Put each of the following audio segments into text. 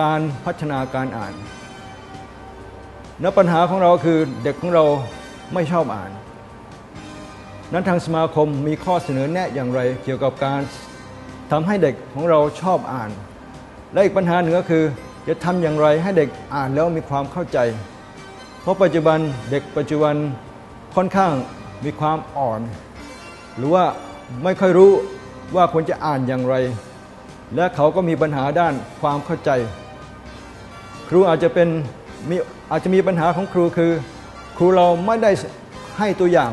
การพัฒนาการอ่านแลปัญหาของเราคือเด็กของเราไม่ชอบอ่าน นั้นทางสมาคมมีข้อเสนอแนะอย่างไรเกี่ยวกับการทำให้เด็กของเราชอบอ่าน และอีกปัญหาหนึ่งก็คือจะทำอย่างไรให้เด็กอ่านแล้วมีความเข้าใจ เพราะปัจจุบันเด็กปัจจุบันค่อนข้างมีความอ่อน หรือว่าไม่ค่อยรู้ว่าควรจะอ่านอย่างไร และเขาก็มีปัญหาด้านความเข้าใจ รูอาจจะเป็นมีอาจจะมีปัญหาของครูคือ ครูเราไม่ได้ให้ตัวอย่าง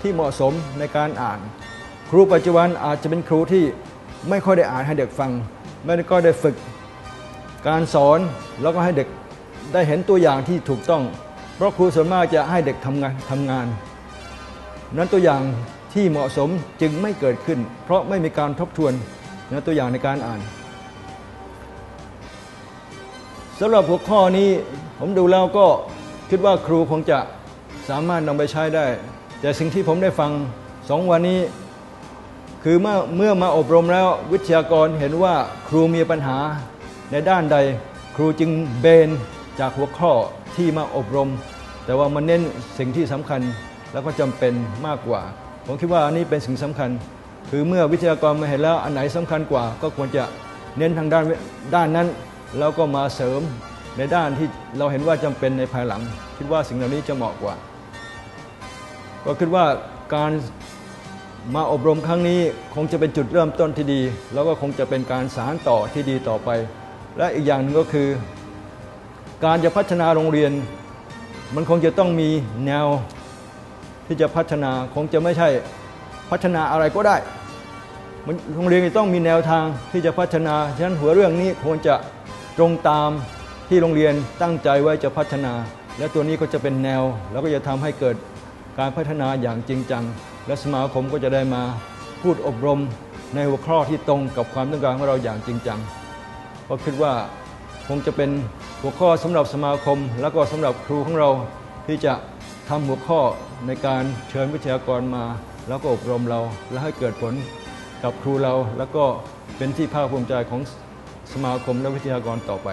ที่เหมาะสมในการอ่าน ครูปัจจุบันอาจจะเป็นครูที่ไม่ค่อยได้อ่านให้เด็กฟัง ไม่ได้ก็ได้ฝึก การสอนแล้วก็ให้เด็กได้เห็นตัวอย่างที่ถูกต้อง เพราะครูส่วนมากจะให้เด็กทำงานทำงาน นั้นตัวอย่างที่เหมาะสมจึงไม่เกิดขึ้น เพราะไม่มีการทบทวนนะตัวอย่างในการอ่าน สำหรับหัวข้อนี้ผมดูแล้วก็คิดว่าครูคงจะสามารถนำไปใช้ได้ แต่สิ่งที่ผมได้ฟังสองวันนี้ คือเมื่อเมื่อมาอบรมแล้ววิทยากรเห็นว่าครูมีปัญหาในด้านใด ครูจึงเบนจากหัวข้อที่มาอบรม แต่ว่ามันเน้นสิ่งที่สำคัญแล้วก็จำเป็นมากกว่า ผมคิดว่าอันนี้เป็นสิ่งสำคัญ คือเมื่อวิทยากรมาเห็นแล้วอันไหนสำคัญกว่า ก็ควรจะเน้นทางด้านด้านนั้น แล้วก็มาเสริมในด้านที่เราเห็นว่าจำเป็นในภายหลัง คิดว่าสิ่งเหล่านี้จะเหมาะกว่า ก็คิดว่าการมาอบรมครั้งนี้คงจะเป็นจุดเริ่มต้นที่ดี แล้วก็คงจะเป็นการสารต่อที่ดีต่อไป และอีกอย่างหนึ่งก็คือ การจะพัฒนาโรงเรียน มันคงจะต้องมีแนวที่จะพัฒนาคงจะไม่ใช่พัฒนาอะไรก็ได้โรงเรียนจะต้องมีแนวทางที่จะพัฒนาฉะนั้นหัวเรื่องนี้ควรจะ ตรงตามที่โรงเรียนตั้งใจไว้จะพัฒนา และตัวนี้ก็จะเป็นแนว แล้วก็จะทำให้เกิดการพัฒนาอย่างจริงจัง และสมาคมก็จะได้มาพูดอบรมในหัวข้อที่ตรงกับความต้องการของเราอย่างจริงจังก็คิดว่าคงจะเป็นหัวข้อสำหรับสมาคม แล้วก็สำหรับครูของเราที่จะทำหัวข้อในการเชิญวิทยากรมา แล้วก็อบรมเรา และให้เกิดผลกับครูเรา แล้วก็เป็นที่ภาคภูมิใจของ สมาคมและวิทยากรต่อไป